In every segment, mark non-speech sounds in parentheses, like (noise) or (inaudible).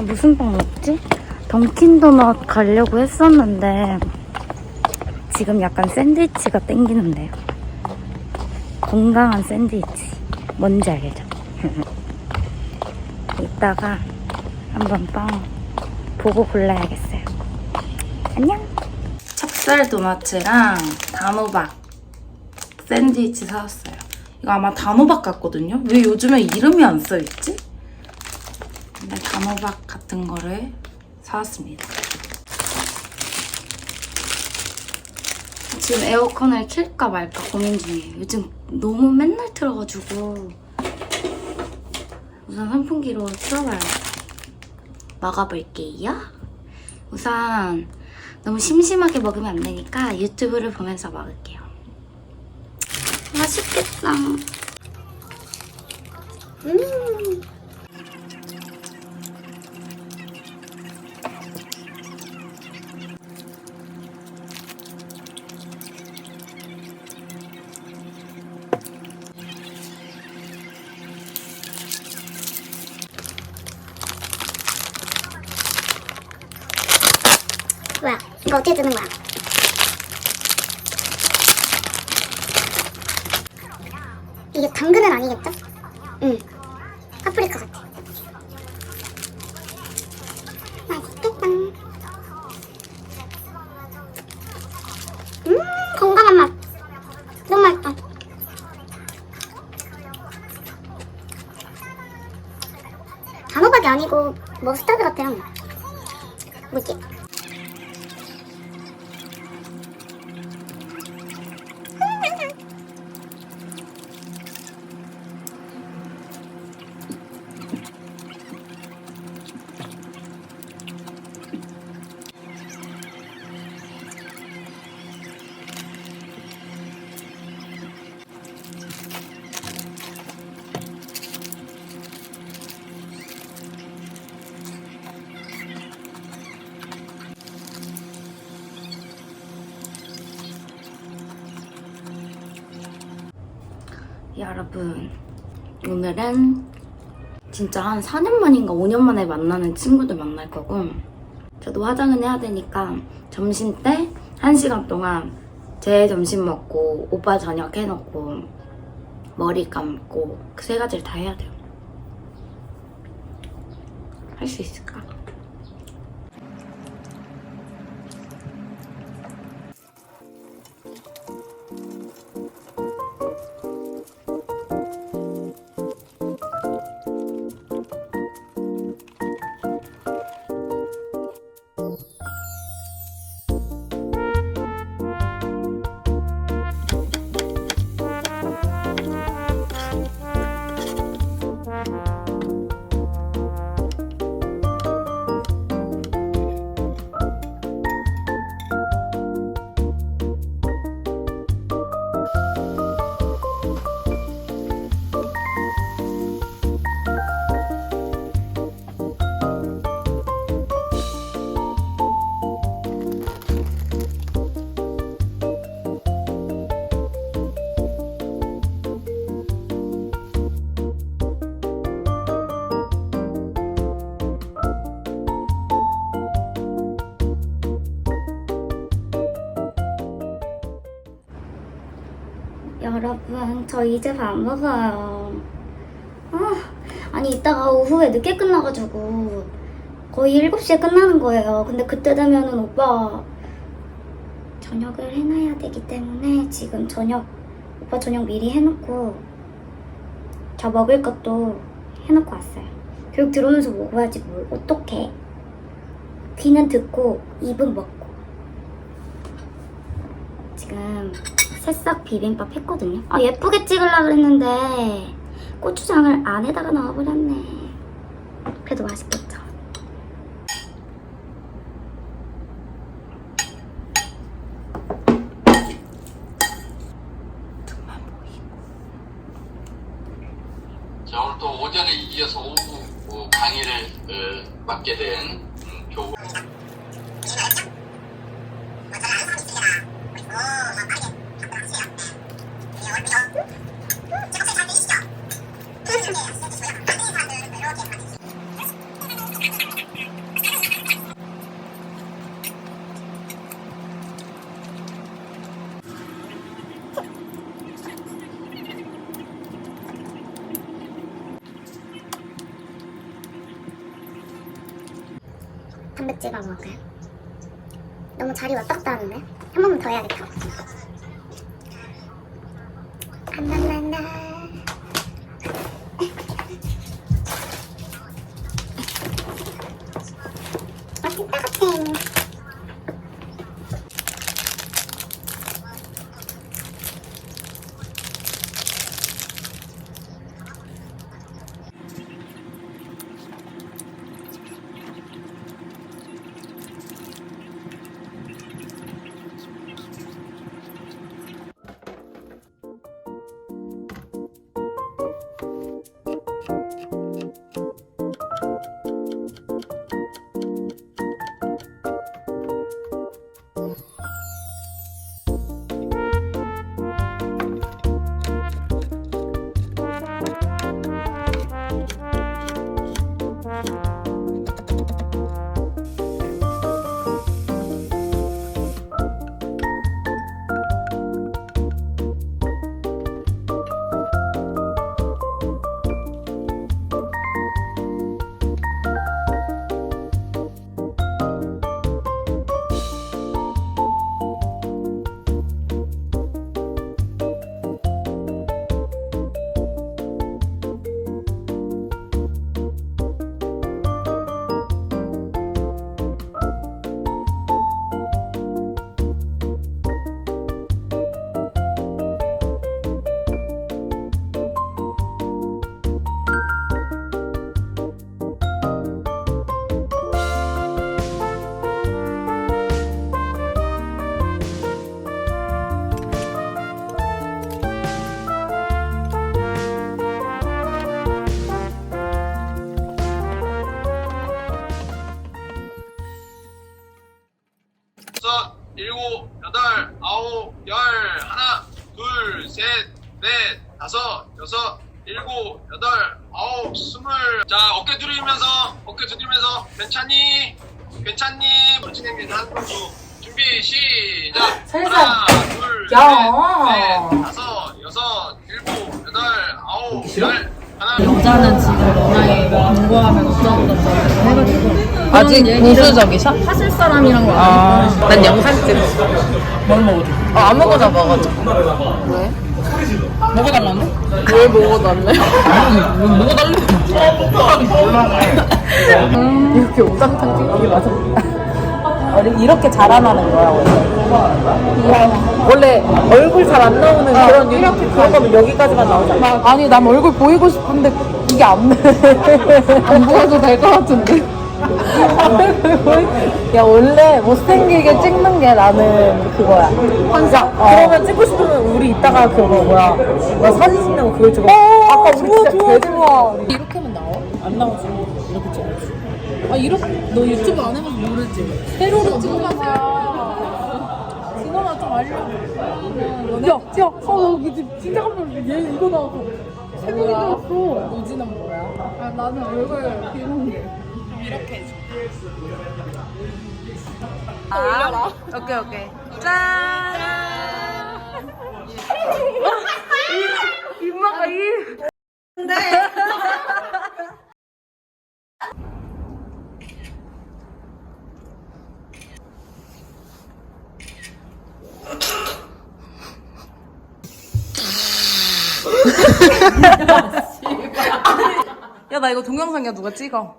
아, 무슨 빵 먹지? 던킨도넛 가려고 했었는데 지금 약간 샌드위치가 땡기는데요. 건강한 샌드위치. 뭔지 알죠? (laughs) 이따가 한번 빵 보고 골라야겠어요. 안녕! 찹쌀 도넛이랑 단호박 샌드위치 사왔어요. 이거 아마 단호박 같거든요? 왜 요즘에 이름이 안 써있지? 단호박 같은 거를 사왔습니다. 지금 에어컨을 킬까 말까 고민 중이에요. 요즘 너무 맨날 틀어가지고 우선 선풍기로 틀어봐야겠다. 먹어볼게요. 우선 너무 심심하게 먹으면 안 되니까 유튜브를 보면서 먹을게요. 맛있겠다. 음. 이거 어떻게 뜨는 거야? 이게 당근은 아니겠죠? 응. 파프리카 같아. 맛있겠다. 음, 건강한 맛. 너무 맛있다. 단호박이 아니고 머스타드 같아요. 뭐지? 여러분, 오늘은 진짜 한 4년 만인가 5년 만에 만나는 친구들 만날 거고, 저도 화장은 해야 되니까 점심 때 1시간 동안 제 점심 먹고, 오빠 저녁 해놓고, 머리 감고, 그 세 가지를 다 해야 돼요. 할 수 있을까? 여러분, 저 이제 밥 먹어요. 아, 아니, 이따가 오후에 늦게 끝나가지고 거의 7시에 끝나는 거예요. 근데 그때 되면은 오빠 저녁을 해놔야 되기 때문에 지금 저녁, 오빠 저녁 미리 해놓고 저 먹을 것도 해놓고 왔어요. 교육 들어오면서 먹어야지 뭘, 어떡해. 귀는 듣고 입은 먹고. 지금 새싹 비빔밥 했거든요. 아 예쁘게 찍으려고 그랬는데 고추장을 안에다가 넣어버렸네. 그래도 맛있겠죠. 자, 오늘 또 오전에 이어서 오후 어, 강의를 어, 맡게 된 음, 교우. 단백질 밥 먹을까요? 너무 자리 왔다 갔다 하는데? 한 번만 더 해야겠다. 안난난나 맛있다 같아 여 일곱, 여덟, 아홉, 열, 하나, 둘, 셋, 넷, 다섯, 여섯, 일곱, 여덟, 아홉, 스물. 자, 어깨 두드리면서, 어깨 두드리면서, 괜찮니? 괜찮니? 진행된 한 번, 준비, 시작! 하나, 둘, 야. 셋, 넷, 다섯, 여섯, 일곱, 여덟, 아홉, 열, 하나, 여자는 지금 너나에 공부하면 어쩌고저쩌고 해가지고 아직 그런 얘기를 보수적이셔? 하실 사람이란 걸 아, 아니까 난 영상 찍었어. 뭘 먹어줘? 아, 아무거나 먹어줘. 왜? 먹어달라는? 왜 먹어달래? 왜 먹어달래? (laughs) 이렇게 오장탕 찍는 게 맞아. 이렇게 자라나는 거야, 원래. 원래 얼굴 잘 안 나오는 그런 이렇게 그런 거면 여기까지만 나오잖아. 아니, 난 얼굴 보이고 싶은데 이게 안 돼. 안 보여도 될 것 같은데. (laughs) 야 원래 못생기게 찍는 게 나는 그거야. 환상. 그러면 찍고 싶으면 우리 이따가 그거 뭐야? 나 사진 찍는 거 그걸 찍어. 아까 우리 진짜 개 좋아. 이렇게 하면 나와? 안 나오지. 이렇게 찍어야지 아 이렇게 너 유튜브 안 해봐서 모르지. 세로로 찍어봐 그거만 좀 알려줘 야, 야, 어, 나 진짜 깜짝 얘 이거 나와서. 들 었어. 노지는 뭐야? 아, 나는 얼굴 비는 게. 올려라. 오케이 오케이. 짠. 입마가 (laughs) 이. 야 나 이거 동영상이야 누가 찍어?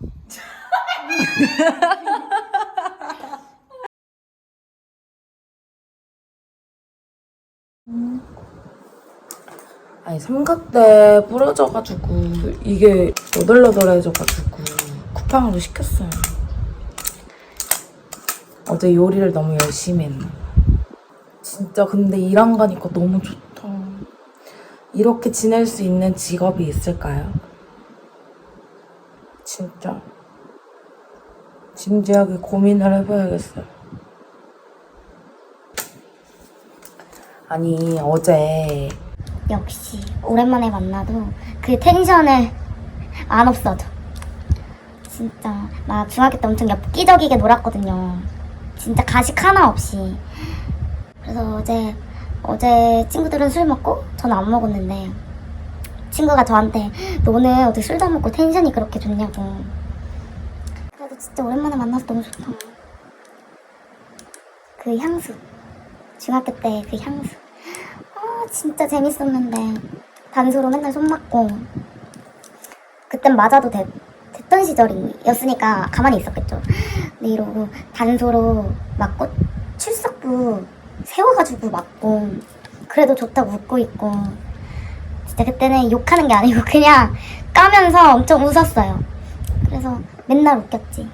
(laughs) 아니 삼각대 부러져가지고 이게 너덜너덜해져가지고 쿠팡으로 시켰어요. 어제 요리를 너무 열심히 했나. 진짜 근데 일안 가니까 너무 좋다. 이렇게 지낼 수 있는 직업이 있을까요? 진짜 진지하게 고민을 해봐야겠어요. 아니 어제 역시 오랜만에 만나도 그 텐션을 안 없어져. 진짜 나 중학교 때 엄청 엽기적이게 놀았거든요. 진짜 가식 하나 없이. 그래서 어제 어제 친구들은 술 먹고 저는 안 먹었는데 친구가 저한테 너는 어떻게 술도 안 먹고 텐션이 그렇게 좋냐고. 그래도 진짜 오랜만에 만나서 너무 좋다. 그 향수. 중학교 때 그 향수. 아, 진짜 재밌었는데. 단소로 맨날 손 맞고. 그땐 맞아도 됐, 됐던 시절이었으니까 가만히 있었겠죠. 근데 이러고 단소로 맞고 출석부 세워가지고 맞고 그래도 좋다고 웃고 있고 진짜 그때는 욕하는 게 아니고 그냥 (laughs) 까면서 엄청 웃었어요. 그래서 맨날 웃겼지.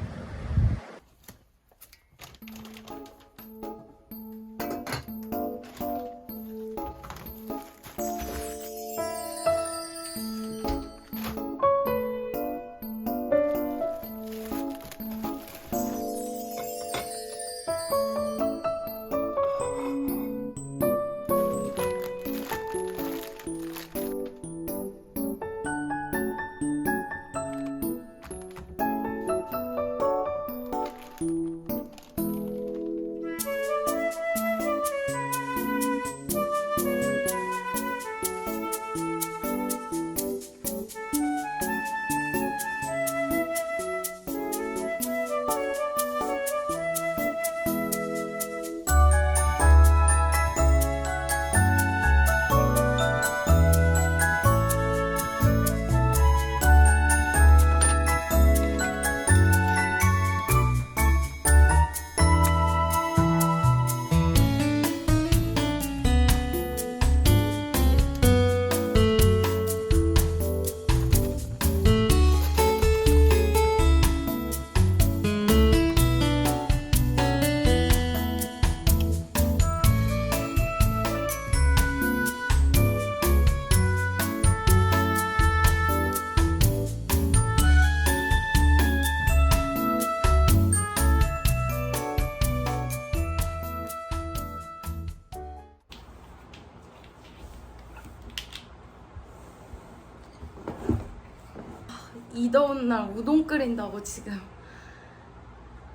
이 더운 날 우동 끓인다고 지금.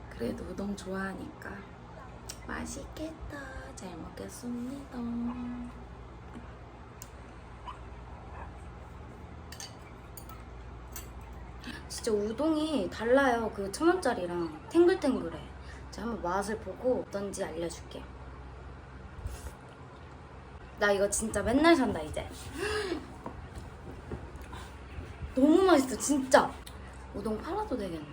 그래도 우동 좋아하니까. 맛있겠다. 잘 먹겠습니다. 진짜 우동이 달라요. 그 천원짜리랑 탱글탱글해. 제가 한번 맛을 보고 어떤지 알려줄게요 나 이거 진짜 맨날 산다 이제 너무 맛있어 진짜. 우동 팔아도 되겠네